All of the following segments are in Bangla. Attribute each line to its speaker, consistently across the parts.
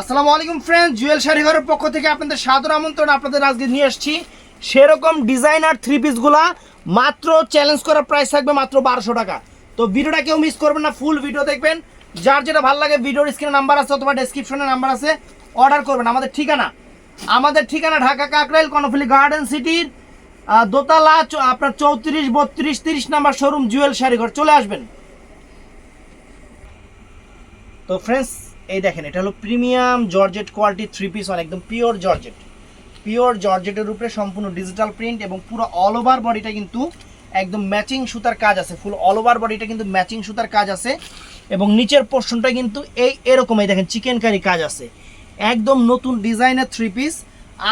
Speaker 1: আসসালামু আলাইকুম ফ্রেন্ড জুয়েল শাড়ি ঘরের পক্ষ থেকে আপনাদের সাদর আমন্ত্রণ আপনাদের আজকে নিয়ে এসেছি সেরকম ডিজাইনার থ্রি পিসগুলা মাত্র চ্যালেঞ্জ করার প্রাইস থাকবে মাত্র বারোশো টাকা। তো ভিডিওটা কেউ মিস করবেন না ফুল ভিডিও দেখবেন। যার যেটা ভালো লাগে ভিডিওর স্ক্রিনে নাম্বার আছে অথবা ডেসক্রিপশনে নাম্বার আছে অর্ডার করবেন। আমাদের ঠিকানা আমাদের ঠিকানা ঢাকা কাকরাইল, কর্ণফুলি গার্ডেন সিটির দোতলা আপনার চৌত্রিশ, বত্রিশ, তিরিশ নাম্বার শোরুম জুয়েল শাড়িঘর। চলে আসবেন। তো ফ্রেন্ডস এই দেখেন, এটা হলো premium georgette quality three piece one, একদম পিওর জর্জেট। পিওর জর্জেটের উপরে সম্পূর্ণ ডিজিটাল প্রিন্ট এবং পুরো অল ওভার বডিটা কিন্তু একদম ম্যাচিং সুতার কাজ আছে ফুল অল ওভার বডিটা কিন্তু ম্যাচিং সুতার কাজ আছে এবং নিচের পোর্শনটা কিন্তু এই এরকম, এই দেখেন চিকেন কারি কাজ আছে। একদম নতুন ডিজাইনের three piece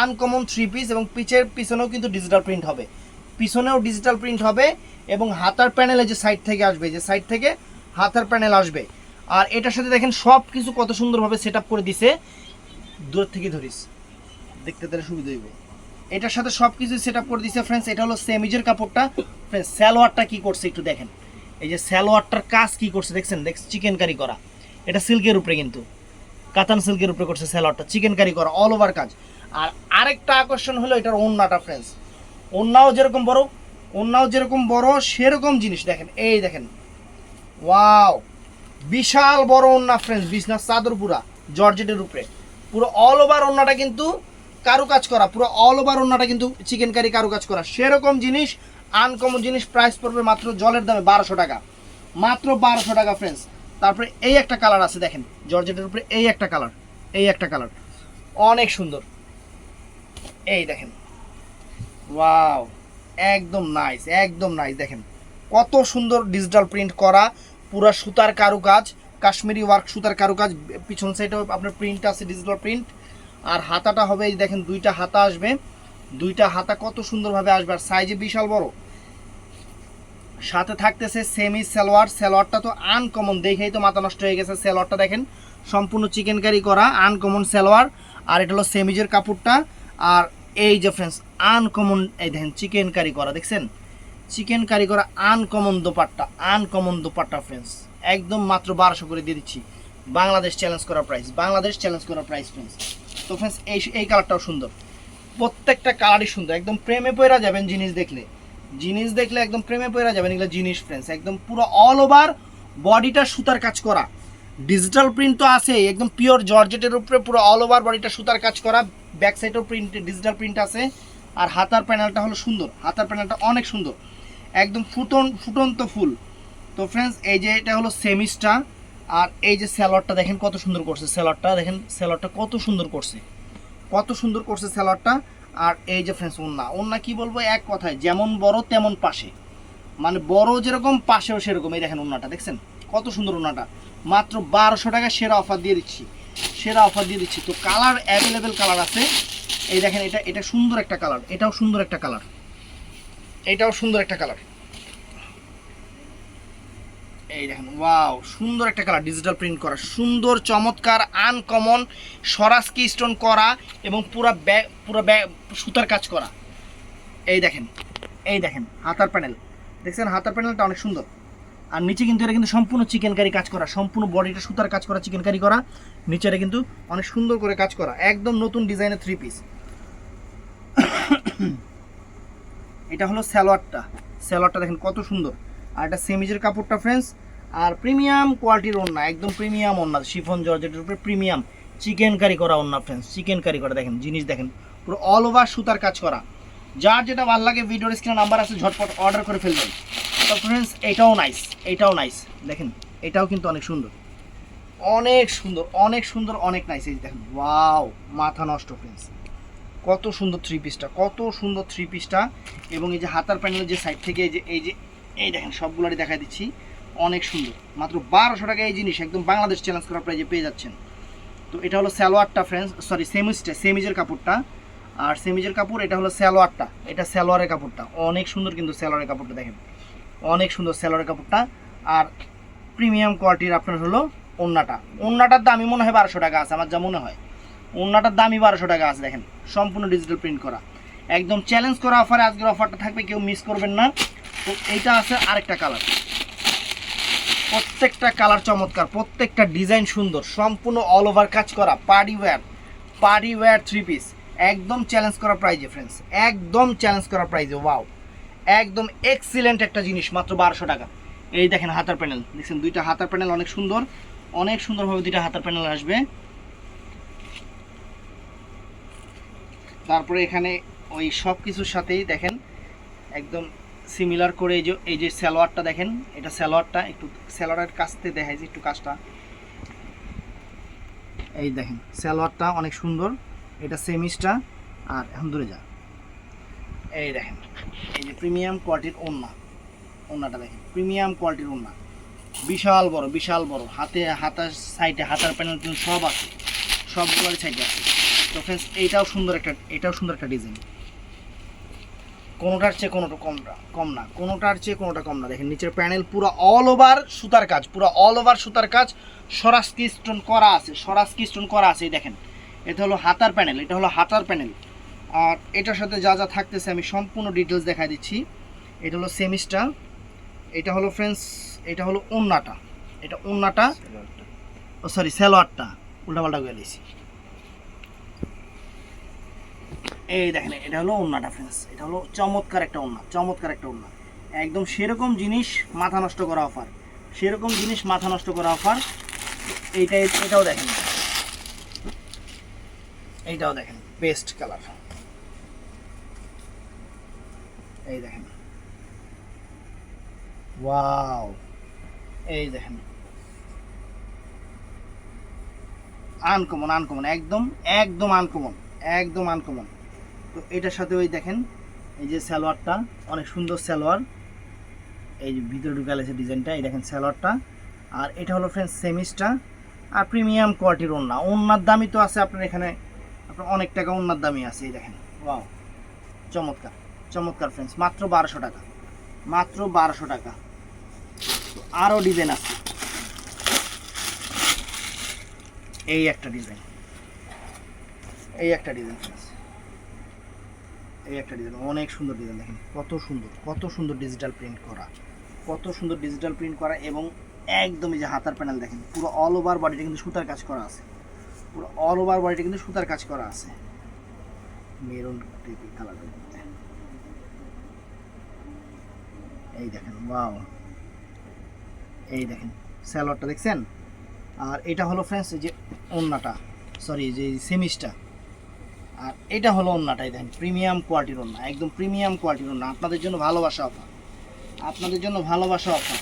Speaker 1: uncommon three piece এবং পিচের পিছনেও কিন্তু ডিজিটাল প্রিন্ট হবে। পিছনেও ডিজিটাল প্রিন্ট হবে এবং হাতার প্যানেলে যে সাইড থেকে আসবে, যে সাইড থেকে হাতার প্যানেল আসবে আর এটার সাথে দেখেন সব কিছু কত সুন্দরভাবে সেট করে দিছে। দূর থেকে ধরিস। দেখতে তাহলে সুবিধা হইব এটার সাথে সব কিছু সেট করে দিছে ফ্রেন্ডস এটা হলো সেমিজের কাপড়টা। ফ্রেন্ডস স্যালোয়ারটা কি করছে একটু দেখেন। এই যে স্যালোয়ারটার কাজ কি করছে দেখছেন? দেখ চিকেন কারি করা। এটা সিল্কের উপরে কিন্তু। কাতান সিল্কের উপরে করছে স্যালোয়ারটা চিকেন কারি করা অল ওভার কাজ। আর আরেকটা আকর্ষণ হলো এটার ওন্নাটা ফ্রেন্ডস ওন্নাও যেরকম বড়, ওন্নাও যেরকম বড়, সেরকম জিনিস দেখেন। এই দেখেন। ওয়াও বিশাল বড় ওন্না ফ্রেন্ডস বিছনার চাদর পুরা জর্জেটের উপরে। পুরো অল ওভার ওন্নাটা কিন্তু কারুকাজ করা, পুরো অল ওভার ওন্নাটা কিন্তু চিকেন কারি কারুকাজ করা। সেরকম জিনিস আনকমন জিনিস প্রাইস পড়বে মাত্র জলের দামে বারোশো টাকা। মাত্র বারোশো টাকা ফ্রেন্ডস তারপরে এই একটা কালার আছে, দেখেন, জর্জেটের উপরে এই একটা কালার এই একটা কালার অনেক সুন্দর। এই দেখেন। ওয়াও একদম নাইস একদম নাইস দেখেন। কত সুন্দর ডিজিটাল প্রিন্ট করা পুরা সুতার কারুকাজ, কাশ্মীরি ওয়ার্ক সুতার কারুকাজ, পিছন সাইডেও আপনার প্রিন্ট আছে ডিজিটাল প্রিন্ট আর হাতাটা হবে, এই দেখেন, দুইটা হাতা আসবে। দুইটা হাতা কত সুন্দরভাবে আসবে, আর সাইজে বিশাল বড়। সাথে থাকতেছে সেমি সালোয়ার সালোয়ারটা তো আনকমন দেখেই তো মাথা নষ্ট হয়ে গেছে সালোয়ারটা দেখেন। সম্পূর্ণ চিকেন কারি করা আনকমন সালোয়ার আর এটা হলো সেমিজের কাপড়টা। আর এই যে ফ্রেন্ডস আনকমন এই দেখেন চিকেন কারি করা, দেখছেন? চিকেন কারি করা uncommon dupatta uncommon dupatta friends একদম মাত্র বারোশো করে দিয়ে দিচ্ছি। বাংলাদেশ চ্যালেঞ্জ করা প্রাইস বাংলাদেশ চ্যালেঞ্জ করা প্রাইস ফ্রেন্ডস তো ফ্রেন্ডস এই এই কালারটাও সুন্দর। প্রত্যেকটা কালারই সুন্দর, একদম প্রেমে পয়রা যাবেন জিনিস দেখলে। জিনিস দেখলে একদম প্রেমে পয়রা যাবেন, এগুলো জিনিস ফ্রেন্ডস একদম পুরো অল ওভার বডিটা সুতার কাজ করা। ডিজিটাল প্রিন্ট তো আছে একদম পিওর জর্জেটের উপরে পুরো অল ওভার বডিটা সুতার কাজ করা। ব্যাক সাইডেও প্রিন্ট ডিজিটাল প্রিন্ট আছে। আর হাতার প্যানেলটা হলো সুন্দর। হাতার প্যানেলটা অনেক সুন্দর। একদম ফুটন, ফুটন্ত ফুল। তো ফ্রেন্ডস এই যে এটা হলো সেমিসটা আর এই যে স্যালোয়ারটা দেখেন কত সুন্দর করছে স্যালোয়ারটা দেখেন স্যালোয়ারটা কত সুন্দর করছে। কত সুন্দর করছে স্যালোয়ারটা আর এই যে ফ্রেন্ডস ওন্না ওন্না কি বলব? এক কথায়, যেমন বড় তেমন পাশে। মানে বড় যেরকম, পাশেও সেরকম। এই দেখেন ওন্নাটা দেখছেন? কত সুন্দর ওন্নাটা মাত্র বারোশো টাকা সেরা অফার দিয়ে দিচ্ছি। সেরা অফার দিয়ে দিচ্ছি। তো কালার অ্যাভেলেবেল কালার আছে। এই দেখেন, এটা এটা সুন্দর একটা কালার এটাও সুন্দর একটা কালার এটাও সুন্দর একটা কালার এই দেখেন ওয়াও সুন্দর একটা কালার ডিজিটাল প্রিন্ট করা, সুন্দর, চমৎকার আনকমন সরাসকি স্টোন করা এবং পুরা ব্যাগ পুরো ব্যাগ সুতার কাজ করা। এই দেখেন এই দেখেন, হাতার প্যানেল দেখছেন, হাতার প্যানেলটা অনেক সুন্দর। আর নিচে কিন্তু এটা কিন্তু সম্পূর্ণ চিকেন কারি কাজ করা, সম্পূর্ণ বডিটা সুতার কাজ করা চিকেন কারি করা নিচেটা কিন্তু অনেক সুন্দর করে কাজ করা, একদম নতুন ডিজাইনের থ্রি পিস এটা হলো স্যালোয়ারটা। স্যালোয়ারটা দেখেন কত সুন্দর। আর এটা সেমিজের কাপড়টা ফ্রেন্ডস আর প্রিমিয়াম কোয়ালিটির ওড়না, একদম প্রিমিয়াম ওড়না, শিফন জর্জেটের উপরে প্রিমিয়াম। চিকেন কারি করা ওড়না ফ্রেন্ডস চিকেন কারি করা, দেখেন জিনিস দেখেন, পুরো অল ওভার সুতার কাজ করা। যার যেটা ভালো লাগে ভিডিওর স্ক্রিনে নাম্বার আছে, ঝটপট অর্ডার করে ফেলবেন। তো ফ্রেন্ডস এটাও নাইস এটাও নাইস দেখেন, এটাও কিন্তু অনেক সুন্দর। অনেক সুন্দর অনেক সুন্দর, অনেক নাইস এই দেখেন ওয়াও মাথা নষ্ট ফ্রেন্ডস কত সুন্দর থ্রি পিসটা কত সুন্দর থ্রি পিসটা এবং এই যে হাতার প্যানেলের যে সাইড থেকে এই যে এই যে, এই দেখেন সবগুলোরই দেখা দিচ্ছি। অনেক সুন্দর। মাত্র বারোশো টাকা এই জিনিস একদম বাংলাদেশ চ্যালেঞ্জ করার প্রাইজে পেয়ে যাচ্ছেন। তো এটা হলো স্যালোয়ারটা ফ্রেন্ডস সরি সেমিজটা, সেমিজের কাপড়টা। আর সেমিজের কাপড়, এটা হলো স্যালোয়ারটা এটা স্যালোয়ারের কাপড়টা। অনেক সুন্দর কিন্তু স্যালোয়ারের কাপড়টা দেখেন। অনেক সুন্দর স্যালোয়ারের কাপড়টা। আর প্রিমিয়াম কোয়ালিটির আপনার হলো ওন্নাটা। ওন্নাটার দামই মনে হয় বারোশো টাকা আছে, আমার যা মনে হয়। ওন্নাটার দামই বারোশো টাকা আছে, দেখেন। সম্পূর্ণ ডিজিটাল প্রিন্ট করা। একদম চ্যালেঞ্জ করা অফারে আজকের অফারটা থাকবে, কেউ মিস করবেন না। তো এইটা আছে আরেকটা কালার প্রত্যেকটা কালার চমৎকার, প্রত্যেকটা ডিজাইন সুন্দর, সম্পূর্ণ অল ওভার কাজ করা party wear party wear three piece একদম চ্যালেঞ্জ করা প্রাইজে ফ্রেন্ডস একদম চ্যালেঞ্জ করা প্রাইজে ওয়াও একদম এক্সিলেন্ট একটা জিনিস, মাত্র বারোশো টাকা। এই দেখেন হাতার প্যানেল দেখছেন দুইটা হাতার প্যানেল অনেক সুন্দর। অনেক সুন্দরভাবে দুইটা হাতার প্যানেল আসবে। তারপরে এখানে ওই সব কিছুর সাথেই দেখেন, একদম সিমিলার করে এই যে এই যে সালোয়ারটা দেখেন, এটা সালোয়ারটা একটু সালোয়ারের কাছতে দেখাই যে একটু কাজটা। এই দেখেন সালোয়ারটা অনেক সুন্দর, এটা সেমিসটা আর এখন দূরে যা। এই দেখেন, এই যে প্রিমিয়াম কোয়ালিটির ওন্না ওন্নাটা দেখেন প্রিমিয়াম কোয়ালিটির ওন্না বিশাল বড় বিশাল বড়, হাতে, হাতার সাইডে হাতার প্যানেল সব আছে সবগুলোর সাইডে আছে। তো ফ্রেন্ডস এইটাও সুন্দর একটা এটাও সুন্দর একটা ডিজাইন কোনোটার চেয়ে কোনোটা কম না কম না, কোনোটার চেয়ে কোনোটা কম না। দেখেন, নিচের প্যানেল পুরো অল ওভার সুতার কাজ, পুরো অল ওভার সুতার কাজ, সরাসকি স্টোন করা আছে, সরাসকি স্টোন করা আছে, এই দেখেন। এটা হলো হাতার প্যানেল এটা হলো হাতার প্যানেল আর এটার সাথে যা যা থাকতেছে, আমি সম্পূর্ণ ডিটেলস দেখাই দিচ্ছি। এটা হলো সেমিসটা এটা হলো ফ্রেন্ডস এটা হলো ওন্নাটা, এটা ওন্নাটা, ও সরি স্যালোয়ারটা উল্টাপাল্টা করে এই দেখেন, এটা হলো ওন্নাটা ফ্রেন্ডস এটা হলো চমৎকার একটা ওন্না চমৎকার একটা ওন্না একদম সেরকম জিনিস মাথা নষ্ট করা অফার সেরকম জিনিস মাথা নষ্ট করা অফার এইটা, এটাও দেখেন। এইটাও দেখেন বেস্ট কালার এই দেখেন। ওয়াও এই দেখেন। আনকমন আনকমন একদম একদম আনকমন একদম আনকমন তো এটার সাথে ওই দেখেন, এই যে সালোয়ারটা, অনেক সুন্দর সালোয়ার। এই যে ভিতরে ঢুকে গেছে ডিজাইনটা, এই দেখেন সালোয়ারটা। আর এটা হলো ফ্রেন্ডস সেমিসটা আর প্রিমিয়াম কোয়ালিটির ওন্না ওন্নার দামই তো আছে আপনার এখানে, আপনার অনেক টাকা ওন্নার দামই আছে, এই দেখেন। ওয়াও চমৎকার চমৎকার ফ্রেন্ডস মাত্র বারোশো টাকা, মাত্র বারোশো টাকা। তো আরও ডিজাইন আছে। এই একটা ডিজাইন এই একটা ডিজাইন ফ্রেন্ডস এই একটা ডিজাইন অনেক সুন্দর ডিজাইন দেখেন, কত সুন্দর কত সুন্দর ডিজিটাল প্রিন্ট করা, কত সুন্দর ডিজিটাল প্রিন্ট করা এবং একদমই যে হাতার প্যানেল দেখেন, পুরো অল ওভার বডিটা কিন্তু সুতার কাজ করা আছে, পুরো অল ওভার বডিটা কিন্তু সুতার কাজ করা আছে। মেরুন টাইপের কালারের মধ্যে। এই দেখেন ওয়াও এই দেখেন স্যালোয়ারটা দেখছেন? আর এটা হলো ফ্রেন্ডস যে ওন্নাটা সরি যে সেমিসটা আর এটা হলো ওন্নাটাই দেখেন প্রিমিয়াম কোয়ালিটির ওন্না একদম প্রিমিয়াম কোয়ালিটির ওন্না আপনাদের জন্য ভালোবাসা অফার। আপনাদের জন্য ভালোবাসা অফার।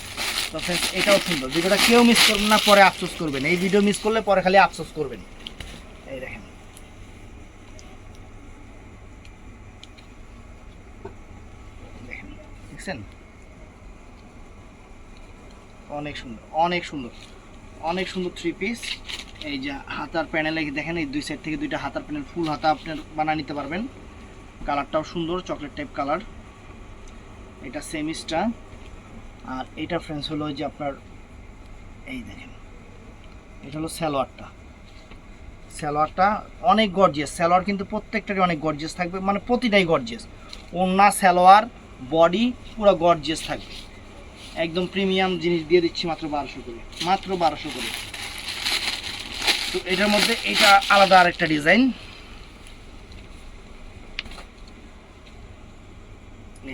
Speaker 1: তো ফ্রেন্ডস এটাও সুন্দর, ভিডিওটা কেউ মিস করবেন না, পরে আফসোস করবেন। এই ভিডিও মিস করলে পরে খালি আফসোস করবেন। এই দেখেন। দেখছেন? অনেক সুন্দর অনেক সুন্দর অনেক সুন্দর থ্রি পিস এই যে হাতার প্যানেলে দেখেন, এই দুই সাইড থেকে দুইটা হাতার প্যানেল ফুল হাতা আপনার বানিয়ে নিতে পারবেন। কালারটাও সুন্দর চকলেট টাইপ কালার এটা সেমিসটা আর এটা ফ্রেন্ডস হলো যে আপনার, এই দেখেন, এটা হলো স্যালোয়ারটা স্যালোয়ারটা অনেক গর্জিয়াস স্যালোয়ার কিন্তু প্রত্যেকটারই অনেক গর্জিয়াস থাকবে মানে প্রতিটাই গর্জিয়াস ওন্না স্যালোয়ার বডি পুরো গর্জিয়াস থাকবে। একদম প্রিমিয়াম জিনিস দিয়ে দিচ্ছি মাত্র বারোশো করে। মাত্র বারোশো করে। তো এটার মধ্যে এটা আলাদা আরেকটা ডিজাইন।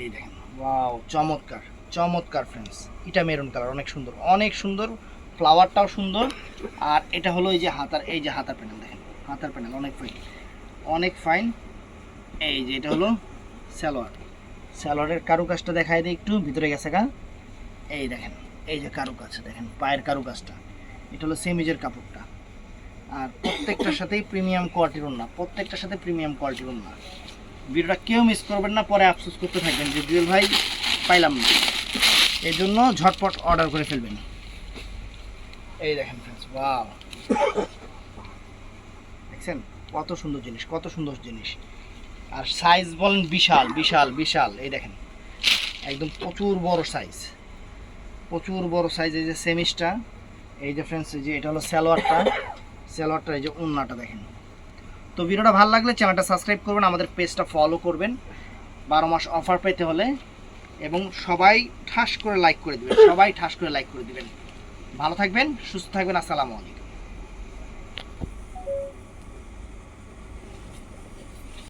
Speaker 1: এই দেখেন, ওয়াও, চমৎকার চমৎকার ফ্রেন্ডস এটা মেরুন কালার অনেক সুন্দর অনেক সুন্দর ফ্লাওয়ারটাও সুন্দর। আর এটা হলো এই যে হাতার, এই যে হাতার প্যানেল দেখেন, হাতার প্যানেল অনেক ফাইন অনেক ফাইন এই যে এটা হলো সালোয়ার, সালোয়ারের কারুকাজটা দেখায় দিই একটু, ভিতরে গেছে গা। এই দেখেন, এই যে কারুকাজ, দেখেন, পায়ের কারুকাজটা। এটা হলো সেমিজের কাপড়টা। আর প্রত্যেকটার সাথেই প্রিমিয়াম কোয়ালিটির ওন্না প্রত্যেকটার সাথে প্রিমিয়াম কোয়ালিটির ওন্না ভিডিওটা কেউ মিস করবেন না, পরে আফসোস করতে থাকবেন যে জুয়েল ভাই পাইলাম না। এই জন্য ঝটপট অর্ডার করে ফেলবেন। এই দেখেন ফ্রেন্ডস ওয়াও দেখছেন? কত সুন্দর জিনিস, কত সুন্দর জিনিস। আর সাইজ বলেন বিশাল বিশাল বিশাল। এই দেখেন, একদম প্রচুর বড় সাইজ প্রচুর বড় সাইজ এই যে সেমিসটা এই যে ফ্রেন্ডস যে এটা হলো সালোয়ারটা। সালোয়ারটা এই যে উন্নাটা দেখেন। তো ভিডিওটা ভালো লাগলে চ্যানেলটা সাবস্ক্রাইব করবেন, আমাদের পেজটা ফলো করবেন। বারো মাস অফার পেতে হলে এবং সবাই ঠাস করে লাইক করে দেবেন, সবাই ঠাস করে লাইক করে দেবেন। ভালো থাকবেন, সুস্থ থাকবেন, আসসালামু আলাইকুম।